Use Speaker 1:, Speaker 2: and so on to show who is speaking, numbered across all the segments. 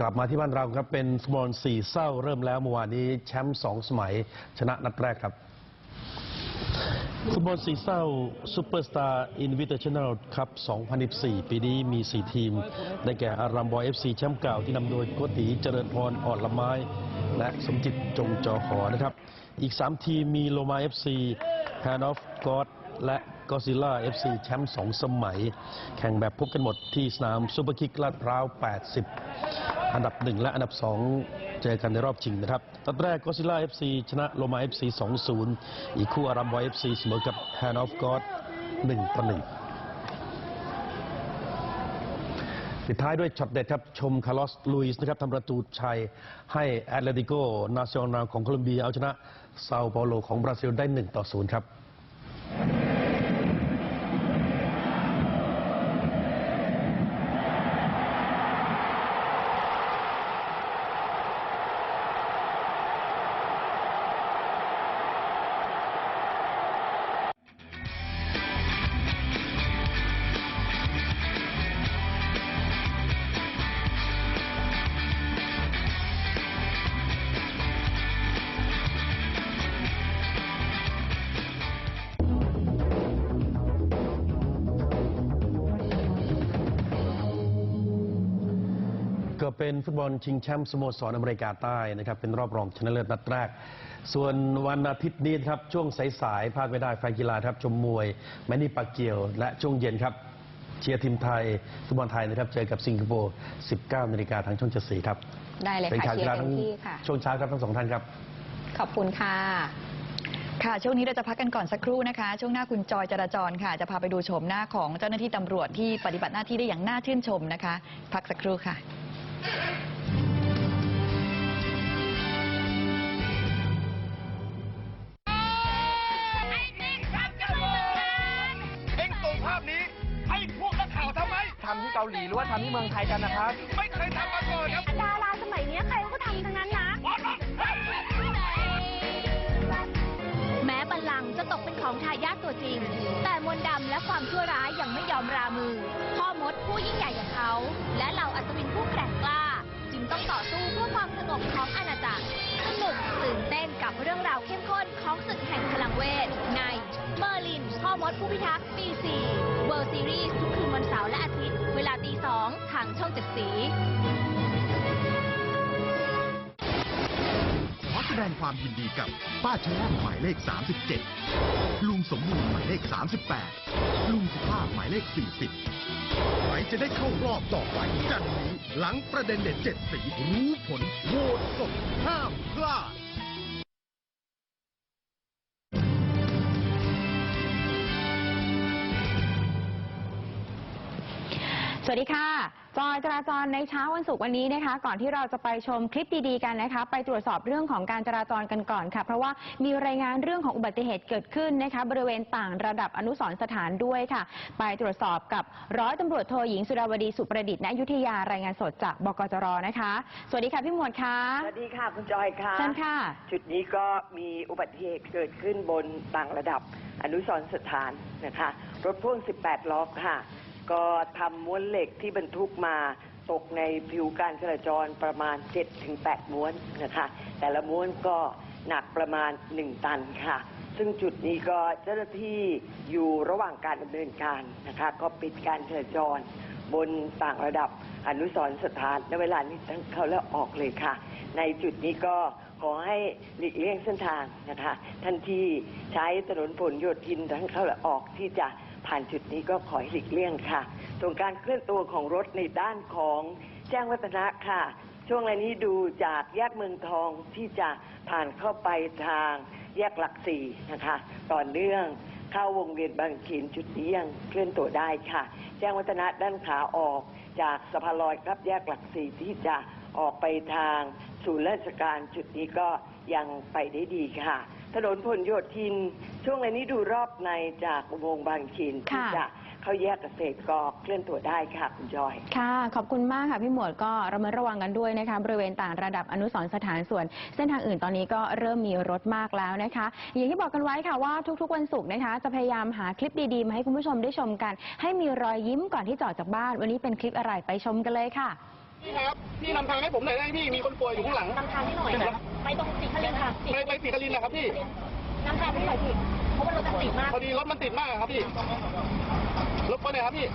Speaker 1: กลับมาที่บ้านเราครับเป็นฟุตบอลสี่เศร้าเริ่มแล้วเมื่อวานนี้แชมป์สองสมัย ชนะนัดแรกครับฟุตบอลสี่เศร้าซูเปอร์สตาร์อินวิเตชันแนลคัพ2014 ปีนี้มี 4 ทีม ได้แก่อารามบอยเอฟซีแชมป์เก่าที่นำโดยโกติเจริญพรอ่อนละไม้ และสมจิตจงจอหอนะครับ อีก 3 ทีมมีโลมาเอฟซีแฮนอฟกอดและกอซิล่าเอฟซีแชมป์ 2 สมัย แข่งแบบพบกันหมดที่สนามซูเปอร์คิกลาดพร้าว 80 อันดับ 1 และอันดับ 2 เจอกันในรอบชิงนะครับตัดแรกก็ซิล่า FC ชนะโลมา FC 2-0 อีกคู่อารามบอย FC เสมอกับแฮนอฟกอด1ต่อ1ปิดท้ายด้วยช็อตเด็ดครับ ชมคาร์ลอสลุยส์นะครับทำประตูชัยให้แอตเลติโกนาซิโอนาของโคลอมเบียเอาชนะเซาเปาโลของบราซิลได้ 1 ต่อ 0 ครับ เป็นฟุตบอลชิงแชมป์สโมสรอเมริกาใต้นะครับเป็นรอบรองชนะเลิศนัดแรก ส่วนวันอาทิตย์นี้ครับช่วงสายๆพลาดไม่ได้แฟนกีฬาครับชมมวยแมนนี่ปากเกียว และช่วงเย็นครับเชียร์ทีมไทยฟุตบอลไทยนะครับเจอกับสิงคโปร์ 19นาฬิกาทางช่องเจ็ดสีครับ
Speaker 2: ได้เลย
Speaker 1: เป็น
Speaker 2: ค่ะ
Speaker 1: ข่าว
Speaker 2: เชี
Speaker 1: กี
Speaker 2: ย
Speaker 1: ฬา
Speaker 2: ร์เต็
Speaker 1: ทั้
Speaker 2: ม
Speaker 1: ง
Speaker 2: ที่ค่ะ
Speaker 1: ช่วงเช้าครับทั้งสองท่านครับ
Speaker 2: ขอบคุณค่ะ
Speaker 3: ค่ะ ช่วงนี้เราจะพักกันก่อนสักครู่นะคะ ช่วงหน้าคุณจอยจราจรค่ะ จะพาไปดูโฉมหน้าของเจ้าหน้าที่ตำรวจที่ปฏิบัติหน้าที่ได้อย่างน่าชื่นชมนะคะ พักสักครู่ค่ะ
Speaker 4: เอ็งส่งภาพนี้ให้พวกนักข่าวทำไม
Speaker 5: ทำที่เกาหลีหรือว่าทำที่เมืองไทยกันนะครับ
Speaker 4: ไม่เคยทำมาก่อนครับ
Speaker 6: ดาราสมัยเนี้ยใครเขาก็ทำทั้งนั้น ของทายาทตัวจริง แต่มนต์ดำและความชั่วร้ายยังไม่ยอมรามือ พ่อมดผู้ยิ่งใหญ่อย่างเขา และเหล่าอัศวินผู้แกร่งกล้า จึงต้องต่อสู้เพื่อความสงบของอาณาจักรสนุกตื่นเต้นกับเรื่องราวเข้มข้นของศึกแห่งพลังเวท ในเมอร์ลิน พ่อมดผู้พิทักษ์ปี4เวิร์ซีรีส์ทุกคืนวันเสาร์และอาทิตย์ เวลาตีสองทางช่องเจ็ดสี
Speaker 7: แสดงความยินดีกับป้าชะแลมหมายเลข 37 ลุงสมบูรณ์หมายเลข 38 ลุงสุภาพหมายเลข 40 ใครจะได้เข้ารอบต่อไปจันนี้ หลังประเด็นเด็ดเจ็ดสีรู้ผลโหวตสดห้ามพลาด
Speaker 3: สวัสดีค่ะจอยจราจรในเช้าวันศุกร์วันนี้นะคะ ก่อนที่เราจะไปชมคลิปดีๆกันนะคะ ไปตรวจสอบเรื่องของการจราจรกันก่อนค่ะ เพราะว่ามีรายงานเรื่องของอุบัติเหตุเกิดขึ้นนะคะ บริเวณต่างระดับอนุสรณ์สถานด้วยค่ะ ไปตรวจสอบกับร้อยตำรวจโทหญิงสุดาวดีสุประดิษฐ์ณอยุธยารายงานสดจากบกจรนะคะ สวัสดีค่ะพี่หมวดค่ะ
Speaker 8: สวัสดีค่ะคุณจอยค่ะ
Speaker 3: เชิญค่ะ
Speaker 8: จุดนี้ก็มีอุบัติเหตุเกิดขึ้นบนต่างระดับอนุสรณ์สถานนะคะ รถพ่วง 18 ล้อค่ะ ก็ทำม้วนเหล็กที่บรรทุกมาตกในผิวการจราจรประมาณ 7-8 ม้วนนะคะ แต่ละม้วนก็หนักประมาณ 1 ตันค่ะ ซึ่งจุดนี้ก็เจ้าหน้าที่อยู่ระหว่างการดำเนินการนะคะ ก็ปิดการจราจรบนต่างระดับอนุสรณ์สถานในเวลานี้ทั้งเข้าและออกเลยค่ะ ในจุดนี้ก็ขอให้หลีกเลี่ยงเส้นทางนะคะท่านที่ใช้ถนนผลโยธินทั้งเข้าและออกที่จะ ผ่านจุดนี้ก็ขอให้หลีกเลี่ยงค่ะส่วนการเคลื่อนตัวของรถในด้านของแจ้งวัฒนะค่ะ ช่วงนี้ดูจากแยกเมืองทองที่จะผ่านเข้าไปทางแยกหลักสี่นะคะ ต่อเนื่องเข้าวงเวียนบางเขนจุดนี้ยังเคลื่อนตัวได้ค่ะ แจ้งวัฒนะด้านขาออกจากสะพานลอยครับแยกหลักสี่ที่จะออกไปทางศูนย์ราชการจุดนี้ก็ยังไปได้ดีค่ะ ถนนพลโยธิน ช่วงเวลานี้ดูรอบในจากอุโมงค์บางเขนที่
Speaker 3: ค่ะ
Speaker 8: จะเข้าแยกเกษตรก็เคลื่อนตัวได้ค่ะคุณจอย
Speaker 3: ค่ะ ขอบคุณมากค่ะ พี่หมวดก็ระมัดระวังกันด้วยนะคะ บริเวณต่างระดับอนุสรณ์สถานส่วน เส้นทางอื่นตอนนี้ก็เริ่มมีรถมากแล้วนะคะ อย่างที่บอกกันไว้ค่ะว่าทุกๆวันศุกร์นะคะ จะพยายามหาคลิปดีๆ มาให้คุณผู้ชมได้ชมกัน ให้มีรอยยิ้มก่อนที่จะออกจากบ้าน วันนี้เป็นคลิปอะไรไปชมกันเลยค่ะ
Speaker 4: พี่ครับ พี่นำทางให้ผมหน่อยได้ไหมพี่ มีคนป่วยอยู่ข้างหลัง
Speaker 6: นำทางให้หน่อย
Speaker 4: ครับ
Speaker 6: ไปตรงสีคลินค่ะ
Speaker 4: ไปไปสีกลินนะครับพี่
Speaker 6: นำทางให้หน่อยพี่เพราะว่ารถมันติดมาก
Speaker 4: พอดีรถมันติดมากอะครับพี่รบกวนหน่อยครับพี่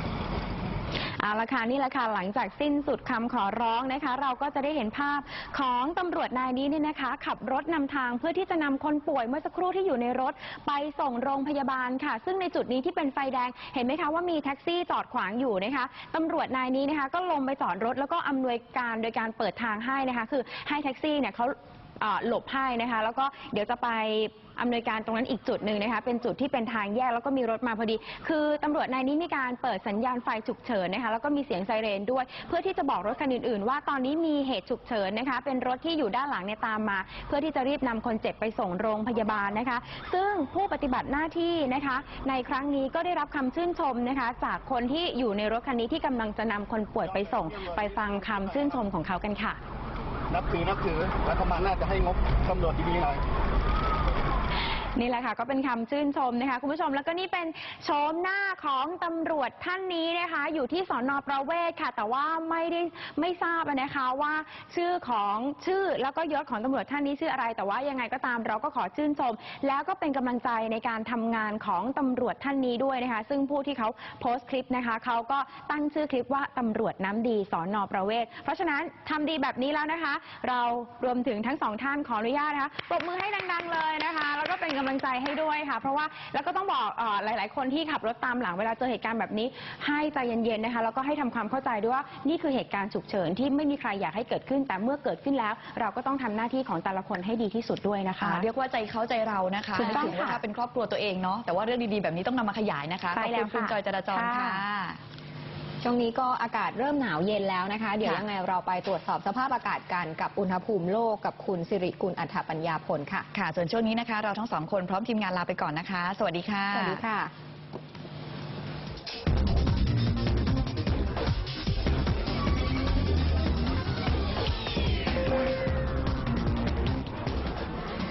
Speaker 3: เอาละค่ะนี่แหละค่ะหลังจากสิ้นสุดคำขอร้องนะคะ เราก็จะได้เห็นภาพของตำรวจนายนี้เนี่ยนะคะ ขับรถนำทางเพื่อที่จะนำคนป่วยเมื่อสักครู่ที่อยู่ในรถไปส่งโรงพยาบาลค่ะ ซึ่งในจุดนี้ที่เป็นไฟแดงเห็นไหมคะว่ามีแท็กซี่จอดขวางอยู่นะคะตำรวจนายนี้นะคะ ก็ลงไปจอดรถแล้วก็อำนวยการโดยการเปิดทางให้นะคะ คือให้แท็กซี่เนี่ยเขาเอ่อ หลบให้นะคะ แล้วก็เดี๋ยวจะไปอำนวยการตรงนั้นอีกจุดหนึ่งนะคะ เป็นจุดที่เป็นทางแยกแล้วก็มีรถมาพอดี คือตำรวจนายนี้มีการเปิดสัญญาณไฟฉุกเฉินนะคะ แล้วก็มีเสียงไซเรนด้วย เพื่อที่จะบอกรถคันอื่นๆ ว่าตอนนี้มีเหตุฉุกเฉินนะคะ เป็นรถที่อยู่ด้านหลังเนี่ยตามมา เพื่อที่จะรีบนำคนเจ็บไปส่งโรงพยาบาลนะคะ ซึ่งผู้ปฏิบัติหน้าที่นะคะ ในครั้งนี้ก็ได้รับคำชื่นชมนะคะ จากคนที่อยู่ในรถคันนี้ที่กำลังจะนำคนป่วยไปส่ง ไปฟังคำชื่นชมของเขากันค่ะ
Speaker 4: นับถือนับถือรัฐบาลน่าจะให้งบตำรวจดีหน่อย
Speaker 3: นี่แหละค่ะก็เป็นคำชื่นชมนะคะคุณผู้ชมแล้วก็นี่เป็นโฉมหน้าของตำรวจท่านนี้นะคะอยู่ที่สอนอประเวศค่ะ แต่ว่าไม่ได้ไม่ทราบนะคะว่าชื่อของชื่อแล้วก็ยศของตำรวจท่านนี้ชื่ออะไร แต่ว่ายังไงก็ตามเราก็ขอชื่นชม แล้วก็เป็นกำลังใจในการทำงานของตำรวจท่านนี้ด้วยนะคะ ซึ่งผู้ที่เขาโพสต์คลิปนะคะเขาก็ตั้งชื่อคลิปว่าตำรวจน้ำดีสอนอประเวศเพราะฉะนั้นทำดีแบบนี้แล้วนะคะ เรารวมถึงทั้งสองท่านขออนุญาตนะคะปรบมือให้ดัง ๆ เลยนะคะ แล้วก็เป็นกำลังใจให้ด้วยค่ะ เพราะว่าแล้วก็ต้องบอกเอ่อหลาย ๆ คนที่ขับรถตามหลังเวลาเจอเหตุการณ์แบบนี้ ให้ใจเย็น ๆ นะคะ แล้วก็ให้ทำความเข้าใจด้วยว่านี่คือเหตุการณ์ฉุกเฉินที่ไม่มีใครอยากให้เกิดขึ้น แต่เมื่อเกิดขึ้นแล้ว เราก็ต้องทำหน้าที่ของแต่ละคนให้ดีที่สุดด้วยนะคะ
Speaker 2: ค่ะเรียกว่าใจเขาใจเรานะคะ
Speaker 3: ถูกต้อง
Speaker 2: นึว่า
Speaker 3: ค่ะ
Speaker 2: ถ้าเป็นครอบครัวตัวเองเนาะแต่ว่าเรื่องดีๆแบบนี้ต้องนำมาขยายนะคะ
Speaker 3: ใช่แล้ว
Speaker 2: ขอบคุณคุณ
Speaker 3: ค่ะ
Speaker 2: จอยจราจร
Speaker 3: ค่ะ
Speaker 2: ค่ะ
Speaker 9: ช่วงนี้ก็อากาศเริ่มหนาวเย็นแล้วนะคะ เดี๋ยว
Speaker 2: ค่ะ
Speaker 9: ยังไงเราไปตรวจสอบสภาพอากาศกันกับอุณหภูมิโลกกับคุณสิริกุลอัฏฐปัญญาผลค่ะ
Speaker 2: ค่ะ ส่วนช่วงนี้นะคะ เราทั้งสองคนพร้อมทีมงานลาไปก่อนนะคะ สวัสดีค่ะ
Speaker 9: สวัสดีค่ะ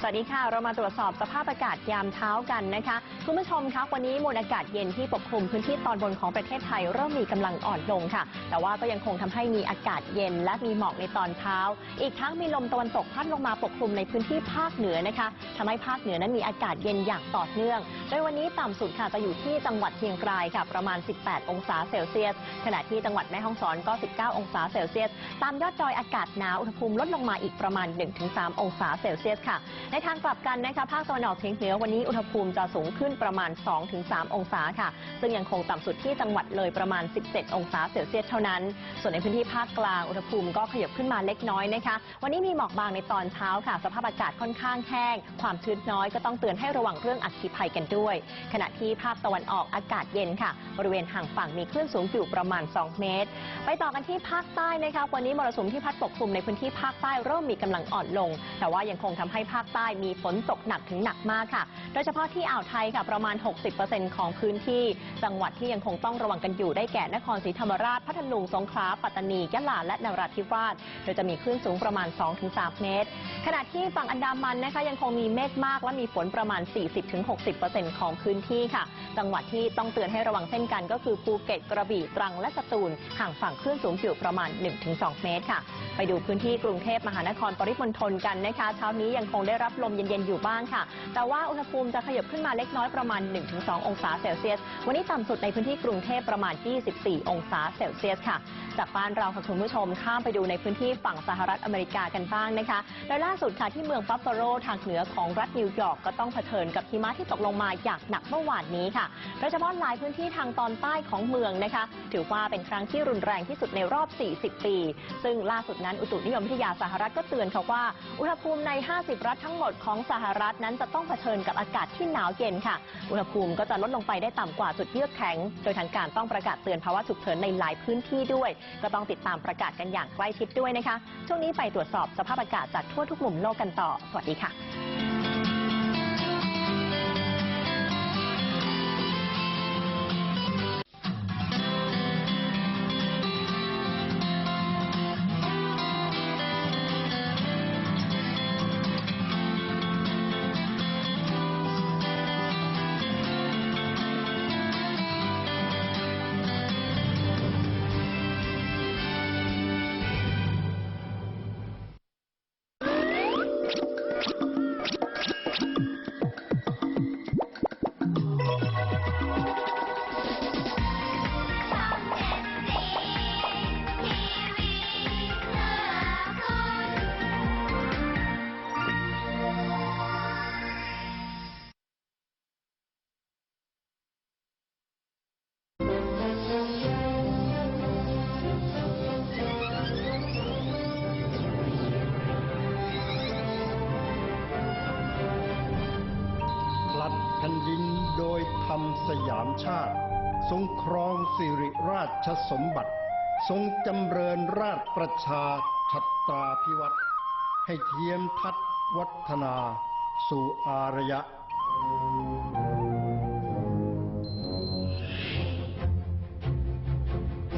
Speaker 10: วัสดีค่ะ เรามาตรวจสอบสภาพอากาศยามเช้ากันนะคะ คุณผู้ชมคะวันนี้มวลอากาศเย็นที่ปกคลุมพื้นที่ตอนบนของประเทศไทยเริ่มมีกำลังอ่อนลงค่ะ แต่ว่าก็ยังคงทำให้มีอากาศเย็นและมีหมอกในตอนเช้า อีกทั้งมีลมตะวันตกพัดลงมาปกคลุมในพื้นที่ภาคเหนือนะคะทำให้ภาคเหนือนั้นมีอากาศเย็นอย่างต่อเนื่อง โดยวันนี้ต่ำสุดค่ะจะอยู่ที่จังหวัดเชียงรายค่ะประมาณ 18 องศาเซลเซียส ขณะที่จังหวัดแม่ฮ่องสอนก็ 19 องศาเซลเซียส ตามยอดดอยอากาศหนาวอุณหภูมิลดลงมาอีกประมาณ 1-3 องศาเซลเซียสค่ะในทางกลับกันนะคะภาคตะวันออกเฉียงเหนือวันนี้อุณหภูมิจะสูงขึ้นประมาณ 2-3 องศาค่ะ ซึ่งยังคงต่ำสุดที่จังหวัดเลยประมาณ 17 องศาเซลเซียสเท่านั้น ส่วนในพื้นที่ภาคกลางอุณหภูมิก็ขยับขึ้นมาเล็กน้อยนะคะ วันนี้มีหมอกบางในตอนเช้าค่ะ สภาพอากาศค่อนข้างแห้ง ความชื้นน้อยก็ต้องเตือนให้ระวังเรื่องอัคคีภัยกันด้วย ขณะที่ภาคตะวันออกอากาศเย็นค่ะ บริเวณห่างฝั่งมีคลื่นสูงอยู่ประมาณ 2 เมตร ไปต่อกันที่ภาคใต้นะคะวันนี้มรสุมที่พัดปกคลุมในพื้นที่ภาคใต้เริ่มมีกำลังอ่อนลง แต่ว่ายังคงทำให้ภาคใต้มีฝนตกหนักถึงหนักมากค่ะ โดยเฉพาะที่อ่าวไทยค่ะประมาณ 60%ของพื้นที่ จังหวัดที่ยังคงต้องระวังกันอยู่ได้แก่นครศรีธรรมราช พัทลุง สงขลา ปัตตานี ยะลา และนราธิวาส โดยจะมีคลื่นสูงประมาณ 2-3 เมตร ขณะที่ฝั่งอันดามันนะคะยังคงมีเมฆมากและมีฝนประมาณ 40-60%ของพื้นที่ค่ะ จังหวัดที่ต้องเตือนให้ระวังเช่นกัน ก็คือภูเก็ต กระบี่ ตรัง และสตูล ห่างฝั่งคลื่นสูงอยู่ประมาณ 1-2 เมตรค่ะ ไปดูพื้นที่กรุงเทพมหานครปริมณฑลกันนะคะ เช้านี้ยังคงได้รับลมเย็นๆอยู่บ้างค่ะ แต่ว่าอุณหภูมิจะขยับขึ้นมาเล็กน้อยประมาณ 1-2 องศาเซลเซียส วันนี้ต่ำสุดในพื้นที่กรุงเทพประมาณ 24 องศาเซลเซียสค่ะ จากบ้านเราค่ะคุณผู้ชมข้ามไปดูในพื้นที่ฝั่งสหรัฐอเมริกากันบ้างนะคะโดยล่าสุดค่ะที่เมืองบัฟฟาโลทางเหนือของรัฐนิวยอร์กก็ต้องเผชิญกับหิมะที่ตกลงมาอย่างหนักเมื่อวานนี้ค่ะโดยเฉพาะหลายพื้นที่ทางตอนใต้ของเมืองนะคะ ถือว่าเป็นครั้งที่รุนแรงที่สุดในรอบ 40 ปี ซึ่งล่าสุดนั้นอุตุนิยมวิทยาสหรัฐก็เตือนค่ะว่า อุณหภูมิใน 50 รัฐทั้งหมดของสหรัฐนั้นจะต้องเผชิญกับอากาศที่หนาวเย็นค่ะ อุณหภูมิก็จะลดลงไปได้ต่ำกว่าจุดเยือกแข็ง โดยทางการต้องประกาศเตือนภาวะฉุกเฉินในหลายพื้นที่ด้วย ก็ต้องติดตามประกาศกันอย่างใกล้ชิดด้วยนะคะ ช่วงนี้ไปตรวจสอบสภาพอากาศจากทั่วทุกมุมโลกกันต่อ สวัสดีค่ะ
Speaker 11: รรมสยามชาติ ทรงครองสิริราชสมบัติ ทรงจำเริญราชประชาชัตราพิวัตรให้เทียมทัดวัฒนา สู่อารยะ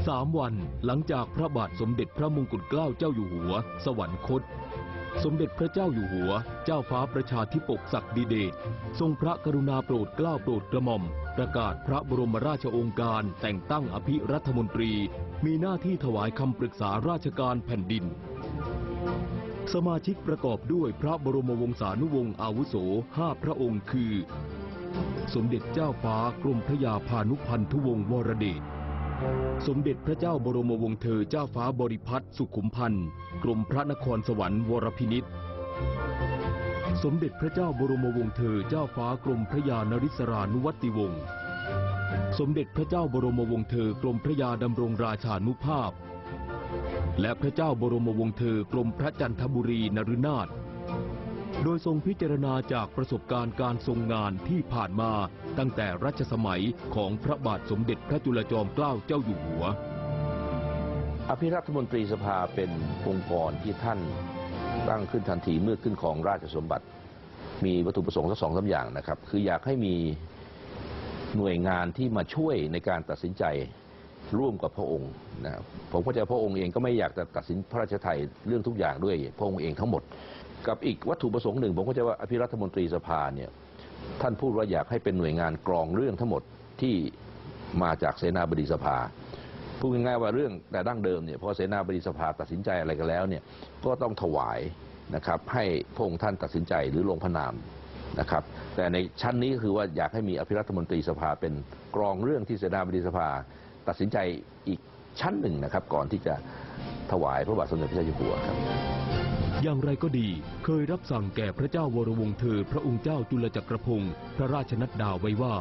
Speaker 12: สามวันหลังจากพระบาทสมเด็จพระมงกุฎเกล้าเจ้าอยู่หัว สวรรคต สมเด็จพระเจ้าอยู่หัว เจ้าฟ้าประชาธิปกศักดิเดชทรงพระกรุณาโปรดเกล้าโปรดกระหม่อม ประกาศพระบรมราชองค์การแต่งตั้งอภิรัฐมนตรี มีหน้าที่ถวายคำปรึกษาราชการแผ่นดิน สมาชิกประกอบด้วยพระบรมวงศานุวงศ์อาวุโสห้าพระองค์คือ สมเด็จเจ้าฟ้ากรมพระยาพานุพันธุวงศ์วรเดช สมเด็จพระเจ้าบรมวงศ์เธอเจ้าฟ้าบริพัตรสุขุมพันธ์กรมพระนครสวรรค์วรพินิษสมเด็จพระเจ้าบรมวงศ์เธอเจ้าฟ้ากรมพระยานริศรานุวัติวงศ์สมเด็จพระเจ้าบรมวงศ์เธอกรมพระยาดำรงราชานุภาพ และพระเจ้าบรมวงศ์เธอกรมพระจันทบุรีนรุนาถ โดยทรงพิจารณาจากประสบการณ์การทรงงานที่ผ่านมาตั้งแต่รัชสมัยของพระบาทสมเด็จพระจุลจอมเกล้าเจ้าอยู่หัว
Speaker 13: อภิรัฐมนตรีสภาเป็นองค์กรที่ท่านตั้งขึ้นทันทีเมื่อขึ้นของราชสมบัติ มีวัตถุประสงค์สักสองสาอย่างนะครับ คืออยากให้มีหน่วยงานที่มาช่วยในการตัดสินใจร่วมกับพระองค์นะผมเข้าใจพระองค์เองก็ไม่อยากจะตัดสินพระราชไทยเรื่องทุกอย่างด้วยพระองค์เองทั้งหมด กับอีกวัตถุประสงค์หนึ่งผมเข้าใจว่าอภิรัฐมนตรีสภาเนี่ยท่านพูดว่าอยากให้เป็นหน่วยงานกรองเรื่องทั้งหมดที่มาจากเสนาบดีสภาพูดง่ายๆว่าเรื่องแต่ดั้งเดิมเนี่ยพอเสนาบดีสภาตัดสินใจอะไรกันแล้วเนี่ยก็ต้องถวายนะครับให้พระองค์ท่านตัดสินใจหรือลงพระนามนะครับ แต่ในชั้นนี้คือว่าอยากให้มีอภิรัฐมนตรีสภาเป็นกรองเรื่องที่เสนาบดีสภา ตัดสินใจอีกชั้นหนึ่งนะครับ ก่อนที่จะถวายพระบาทสมเด็จพระเจ้าอยู่หัวครับ
Speaker 12: อย่างไรก็ดี เคยรับสั่งแก่พระเจ้าวรวงศ์เธอพระองค์เจ้าจุลจักรพงศ์พระราชนัดดาไว้ว่า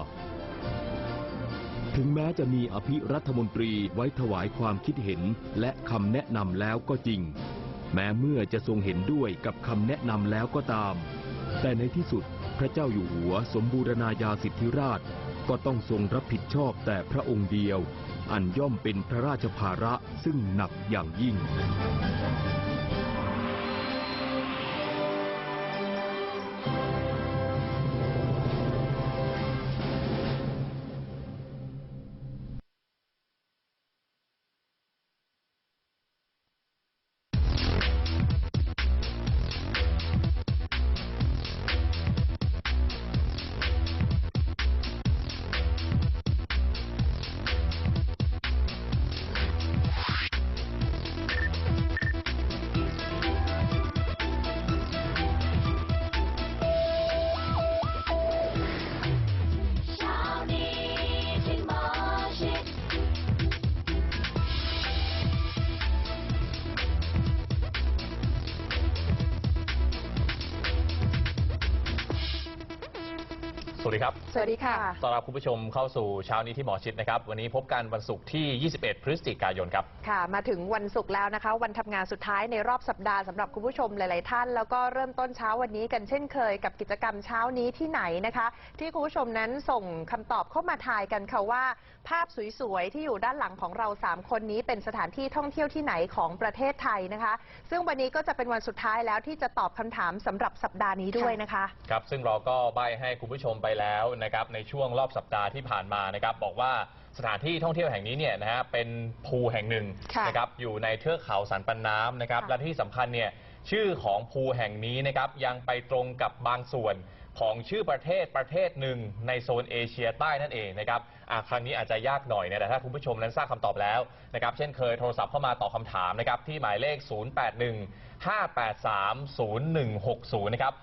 Speaker 12: ถึงแม้จะมีอภิรัฐมนตรีไว้ถวายความคิดเห็นและคำแนะนำแล้วก็จริง แม้เมื่อจะทรงเห็นด้วยกับคำแนะนำแล้วก็ตาม แต่ในที่สุดพระเจ้าอยู่หัวสมบูรณาญาสิทธิราชก็ต้องทรงรับผิดชอบแต่พระองค์เดียว อันย่อมเป็นพระราชภาระซึ่งหนักอย่างยิ่ง
Speaker 5: สวัสดีครับ
Speaker 2: สวัสดีค่ะ
Speaker 5: ต้อนรับคุณผู้ชมเข้าสู่เช้านี้ที่หมอชิดนะครับ วันนี้พบกันวันศุกร์ที่ 21 พฤศจิกายนครับ
Speaker 14: ค่ะ มาถึงวันศุกร์แล้วนะคะ วันทำงานสุดท้ายในรอบสัปดาห์สำหรับคุณผู้ชมหลาย ๆ ท่าน แล้วก็เริ่มต้นเช้าวันนี้กันเช่นเคยกับกิจกรรมเช้านี้ที่ไหนนะคะ ที่คุณผู้ชมนั้นส่งคำตอบเข้ามาทายกันค่ะว่า ภาพสวย ๆ ที่อยู่ด้านหลังของเรา 3 คนนี้เป็นสถานที่ท่องเที่ยวที่ไหนของประเทศไทยนะคะ ซึ่งวันนี้ก็จะเป็นวันสุดท้ายแล้วที่จะตอบคำถามสำหรับสัปดาห์นี้ด้วยนะคะ
Speaker 5: ครับ ซึ่งเราก็ใบให้คุณผู้ชมไปแล้วนะครับในช่วงรอบสัปดาห์ที่ผ่านมานะครับบอกว่าสถานที่ท่องเที่ยวแห่งนี้เนี่ยนะฮะเป็นภูแห่งหนึ่ง
Speaker 14: ค่ะ
Speaker 5: นะครับอยู่ในเทือกเขาสันปันน้ำนะครับและที่สำคัญเนี่ยชื่อของภูแห่งนี้นะครับยังไปตรงกับบางส่วนของชื่อประเทศประเทศหนึ่งในโซนเอเชียใต้นั่นเองนะครับอะครั้งนี้อาจจะยากหน่อยนะแต่ถ้าคุณผู้ชมนั้นทราบคำตอบแล้วนะครับเช่นเคยโทรศัพท์เข้ามาตอบคำถามนะครับที่หมายเลข 081 583 0160 นะครับ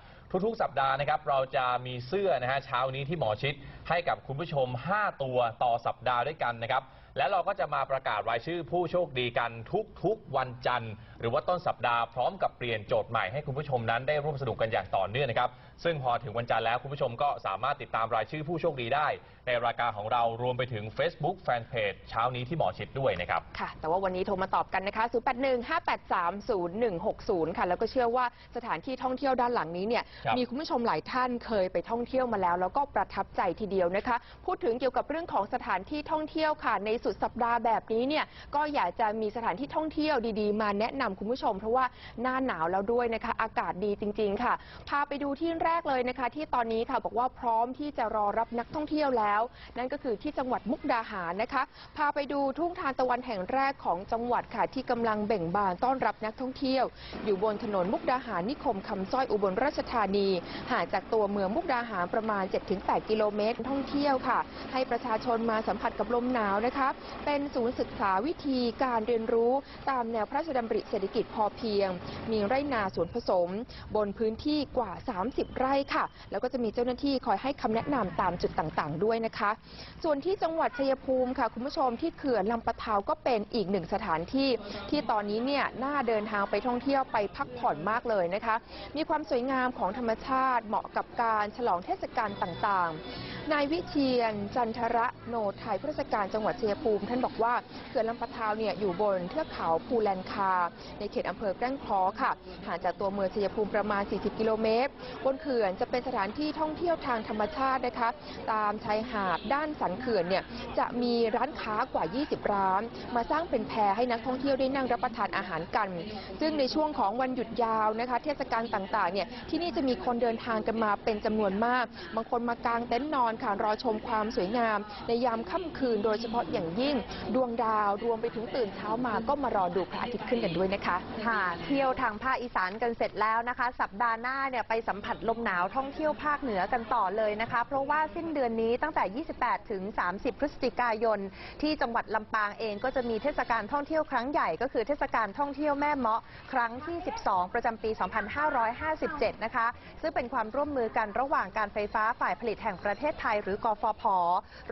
Speaker 5: ทุกๆ สัปดาห์นะครับเราจะมีเสื้อนะฮะเช้านี้ที่หมอชิดให้กับคุณผู้ชม 5 ตัวต่อสัปดาห์ด้วยกันนะครับ และเราก็จะมาประกาศรายชื่อผู้โชคดีกันทุกๆ วันจันทร์ หรือว่าต้นสัปดาห์พร้อมกับเปลี่ยนโจทย์ใหม่ให้คุณผู้ชมนั้นได้ร่วมสนุกกันอย่างต่อเนื่องนะครับ ซึ่งพอถึงวันจันทร์แล้วคุณผู้ชมก็สามารถติดตามรายชื่อผู้โชคดีได้ ในรายการของเรารวมไปถึง Facebook Fanpage เช้านี้ที่หมอชิดด้วยนะครับ
Speaker 14: ค่ะ แต่ว่าวันนี้โทรมาตอบกันนะคะ 0815830160 ค่ะ แล้วก็เชื่อว่าสถานที่ท่องเที่ยวด้านหลังนี้เนี่ย
Speaker 5: ครับ
Speaker 14: มีคุณผู้ชมหลายท่านเคยไปท่องเที่ยวมาแล้ว แล้วก็ประทับใจทีเดียวนะคะ พูดถึงเกี่ยวกับเรื่องของสถานที่ท่องเที่ยวค่ะ ในสุดสัปดาห์แบบนี้เนี่ยก็อยากจะมีสถานที่ท่องเที่ยวดีๆ มาแนะนำคุณผู้ชม เพราะว่าหน้าหนาวแล้วด้วยนะคะ อากาศดีจริง ๆ ค่ะ พาไปดูที่แรกเลยนะคะ ที่ตอนนี้ค่ะบอกว่าพร้อมที่จะรอรับนักท่องเที่ยวแล้ว นั่นก็คือที่จังหวัดมุกดาหารนะคะ พาไปดูทุ่งทานตะวันแห่งแรกของจังหวัดค่ะ ที่กำลังเบ่งบานต้อนรับนักท่องเที่ยว อยู่บนถนนมุกดาหารนิคมคำสร้อยอุบลราชธานีห่างจากตัวเมืองมุกดาหารประมาณ 7-8 กิโลเมตรท่องเที่ยวค่ะ ให้ประชาชนมาสัมผัสกับลมหนาวนะคะ เป็นศูนย์ศึกษาวิธีการเรียนรู้ตามแนวพระราชดำริเศรษฐกิจพอเพียง มีไร่นาสวนผสม บนพื้นที่กว่า 30 ไร่ค่ะ แล้วก็จะมีเจ้าหน้าที่คอยให้คำแนะนำตามจุดต่างๆ ด้วยนะคะ ส่วนที่จังหวัดชัยภูมิค่ะ คุณผู้ชมที่เขื่อนลำปะทาวก็เป็นอีกหนึ่งสถานที่ ที่ตอนนี้เนี่ยน่าเดินทางไปท่องเที่ยวไปพักผ่อนมากเลยนะคะ มีความสวยงามของธรรมชาติเหมาะกับการฉลองเทศกาลต่างๆ นายวิเชียน จันทระโนไทยผู้ราชการจังหวัดชัยภูมิ ท่านบอกว่าเขื่อนลำปะทาวเนี่ยอยู่บนเทือกเขาภูแลนคาในเขตอำเภอแกล้งเคอค่ะห่างจากตัวเมืองชัยภูมิประมาณ 40 กิโลเมตร บนเขื่อนจะเป็นสถานที่ท่องเที่ยวทางธรรมชาตินะคะ ตามชายหาดด้านสันเขื่อนเนี่ยจะมีร้านค้ากว่า 20 ร้าน มาสร้างเป็นแพรให้นักท่องเที่ยวได้นั่งรับประทานอาหารกัน ซึ่งในช่วงของวันหยุดยาวนะคะ เทศกาลต่างๆเนี่ยที่นี่จะมีคนเดินทางกันมาเป็นจำนวนมาก บางคนมากางเต็นท์นอนค่ะรอชมความสวยงาม ในยามค่ำคืนโดยเฉพาะอย่างยิ่ง ดวงดาวรวมไปถึงตื่นเช้ามาก็มารอดูพระอาทิตย์ขึ้นกันด้วยนะคะค่ะเที่ยวทางภาคอีสานกันเสร็จแล้วนะคะ สัปดาห์หน้าเนี่ยไปสัมผัสลมหนาวท่องเที่ยวภาคเหนือกันต่อเลยนะคะ เพราะว่าสิ้นเดือนนี้ตั้งแต่ 28 ถึง 30 พฤศจิกายน ที่จังหวัดลำปางเองก็จะมีเทศกาลท่องเที่ยวครั้งใหญ่ก็คือเทศกาลท่องเที่ยวแม่เมาะครั้งที่ 12 ประจำปี 2557 นะคะ ซึ่งเป็นความร่วมมือกันระหว่างการไฟฟ้าฝ่ายผลิตแห่งประเทศไทย หรือกฟผ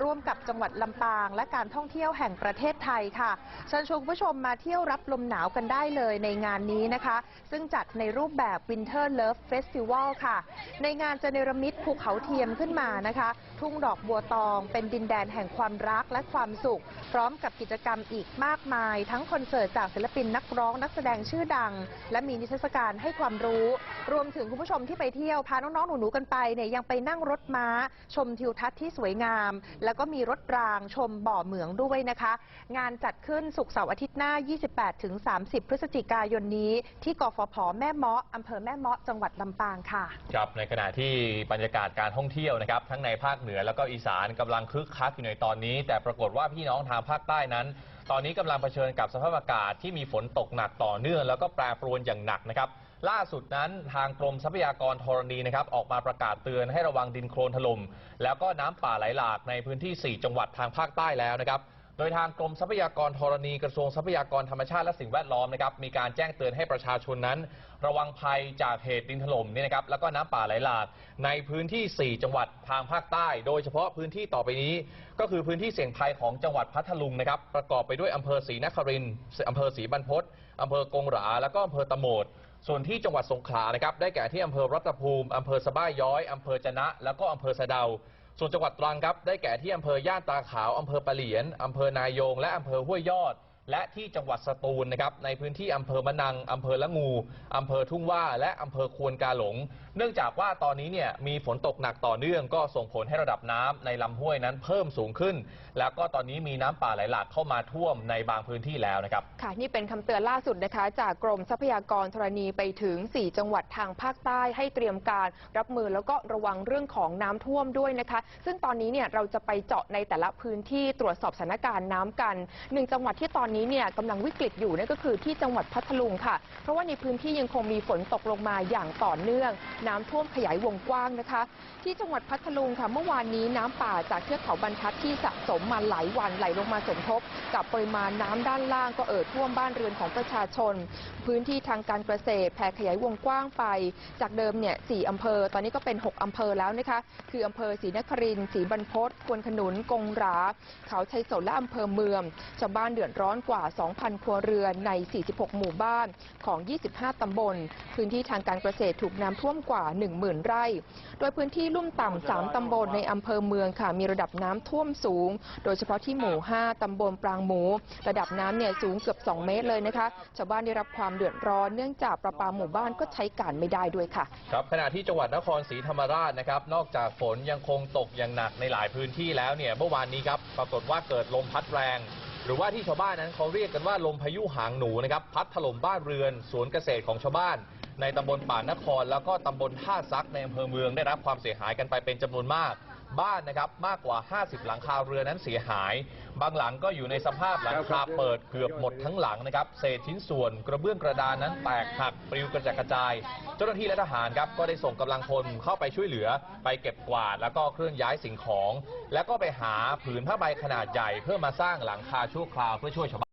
Speaker 14: ร่วมกับจังหวัดลำปาง และการท่องเที่ยวแห่งประเทศไทยค่ะเชิญชวนคุณผู้ชมมาเที่ยวรับลมหนาวกันได้เลยในงานนี้นะคะ ซึ่งจัดในรูปแบบ Winter Love Festival ค่ะ ในงานจะเนรมิตภูเขาเทียมขึ้นมานะคะ ทุ่งดอกบัวตองเป็นดินแดนแห่งความรักและความสุข พร้อมกับกิจกรรมอีกมากมาย ทั้งคอนเสิร์ตจากศิลปินนักร้องนักแสดงชื่อดัง และมีนิทรรศการให้ความรู้ รวมถึงคุณผู้ชมที่ไปเที่ยวพาน้องๆหนูๆกันไปเนี่ยยังไปนั่งรถม้า ชมทิวทัศน์ที่สวยงาม แล้วก็มีรถรางชมบ่อเหมืองด้วยนะคะ งานจัดขึ้นสุกร์เสาร์อาทิตย์หน้า 28ถึง30 พฤศจิกายนนี้ที่กฟผแม่เมาะอำเภอแม่เมาะจังหวัดลำปางค่ะ
Speaker 5: ครับในขณะที่บรรยากาศการท่องเที่ยวนะครับทั้งในภาคเหนือแล้วก็อีสานกำลังคึกคักอยู่ในตอนนี้ แต่ปรากฏว่าพี่น้องทางภาคใต้นั้น ตอนนี้กำลังเผชิญกับสภาพอากาศที่มีฝนตกหนักต่อเนื่อง แล้วก็แปรปรวนอย่างหนักนะครับล่าสุดนั้นทางกรมทรัพยากรธรณีนะครับออกมาประกาศเตือนให้ระวังดินโคลนถล่มแล้วก็น้ำป่าไหลหลากในพื้นที่ 4 จังหวัดทางภาคใต้แล้วนะครับ ดยทางกรมทรัพยากรธรณีกระทรวงทรัพยากรธรรมชาติและสิ่งแวดล้อมนะครับมีการแจ้งเตือนให้ประชาชนนั้น ระวังภัยจากเหตุดินถล่มเนี่ยนะครับแล้วก็น้ำป่าไหลหลากในพื้นที่ 4 จังหวัดทางภาคใต้ โดยเฉพาะพื้นที่ต่อไปนี้ ก็คือพื้นที่เสี่ยงภัยของจังหวัดพัทลุงนะครับประกอบไปด้วยอำเภอศรีนครินทร์อำเภอศรีบรรพตอำเภอกงหรา แล้วก็อำเภอตะโหมดส่วนที่จังหวัดสงขลานะครับได้แก่ที่อำเภอรัตภูมิอำเภอสะบ้าย้อยอำเภอจะนะ แล้วก็อำเภอสะเดา ส่วนจังหวัดตรังครับได้แก่ที่อำเภอย่านตาขาวอำเภอปะเหลียนอำเภอนายงและอำเภอห้วยยอด และที่จังหวัดสตูลนะครับในพื้นที่อำเภอมะนังอำเภอละงูอำเภอทุ่งว่าและอำเภอควนกาหลง เนื่องจากว่าตอนนี้เนี่ยมีฝนตกหนักต่อเนื่องก็ส่งผลให้ระดับน้ำในลำห้วยนั้นเพิ่มสูงขึ้น แล้วก็ตอนนี้มีน้ำป่าไหลหลากเข้ามาท่วมในบางพื้นที่แล้วนะครับ
Speaker 14: ค่ะนี่เป็นคำเตือนล่าสุดนะคะจากกรมทรัพยากรธรณีไปถึง 4 จังหวัดทางภาคใต้ให้เตรียมการรับมือแล้วก็ระวังเรื่องของน้ำท่วมด้วยนะคะ ซึ่งตอนนี้เนี่ยเราจะไปเจาะในแต่ละพื้นที่ตรวจสอบสถานการณ์น้ำกันหนึ่งจังหวัดที่ตอนนี้เนี่ยกำลังวิกฤตอยู่นั่นก็คือที่จังหวัดพัทลุงค่ะ เพราะว่าในพื้นที่ยังคงมีฝนตกลงมาอย่างต่อเนื่อง น้ำท่วมขยายวงกว้างนะคะ ที่จังหวัดพัทลุงค่ะ เมื่อวานนี้น้ำป่าจากเทือกเขาบรรทัดที่สะสมมาหลายวันไหลลงมาสมทบ กับปริมาณน้ำด้านล่างก็เอ่อท่วมบ้านเรือนของประชาชน พื้นที่ทางการเกษตรแผ่ขยายวงกว้างไป จากเดิมเนี่ยสี่อำเภอ ตอนนี้ก็เป็น 6 อำเภอแล้วนะคะ คืออำเภอศรีนครินทร์ศรีบรรพตควนขนุนกงรา เขาชัยสนและอำเภอเมืองชาวบ้านเดือดร้อนกวกว่า 2,000 ครัวเรือนใน 46 หมู่บ้านของ 25 ตำบล พื้นที่ทางการเกษตรถูกน้ำท่วมกว่า 10,000 ไร่ โดยพื้นที่ลุ่มต่ำ 3 ตำบลในอำเภอเมืองค่ะ มีระดับน้ำท่วมสูง โดยเฉพาะที่หมู่ 5 ตำบลปรางหมู ระดับน้ำเนี่ยสูงเกือบ 2 เมตรเลยนะคะ ชาวบ้านได้รับความเดือดร้อน เนื่องจากประปาหมู่บ้านก็ใช้การไม่ได้ด้วยค่ะ
Speaker 5: ครับ ขณะที่จังหวัดนครศรีธรรมราชนะครับ นอกจากฝนยังคงตกอย่างหนักในหลายพื้นที่แล้วเนี่ย เมื่อวานนี้ครับ ปรากฏว่าเกิดลมพัดแรง หรือว่าที่ชาวบ้านนั้นเขาเรียกกันว่าลมพายุหางหนูนะครับพัดถล่มบ้านเรือนสวนเกษตรของชาวบ้าน ในตำบลป่านนคร แล้วก็ตำบลท่าซักในอำเภอเมืองได้รับความเสียหายกันไปเป็นจำนวนมาก บ้านนะครับมากกว่า 50 หลังคาเรือนนั้นเสียหาย บางหลังก็อยู่ในสภาพหลังคาเปิดเกือบหมดทั้งหลังนะครับเศษชิ้นส่วนกระเบื้องกระดานนั้นแตกหักปลิวกระจัดกระจาย เจ้าหน้าที่และทหารครับก็ได้ส่งกำลังพลเข้าไปช่วยเหลือ ไปเก็บกวาดแล้วก็เคลื่อนย้ายสิ่งของ แล้วก็ไปหาผืนผ้าใบขนาดใหญ่ เพื่อมาสร้างหลังคาชั่วคราวเพื่อช่วยชาวบ้าน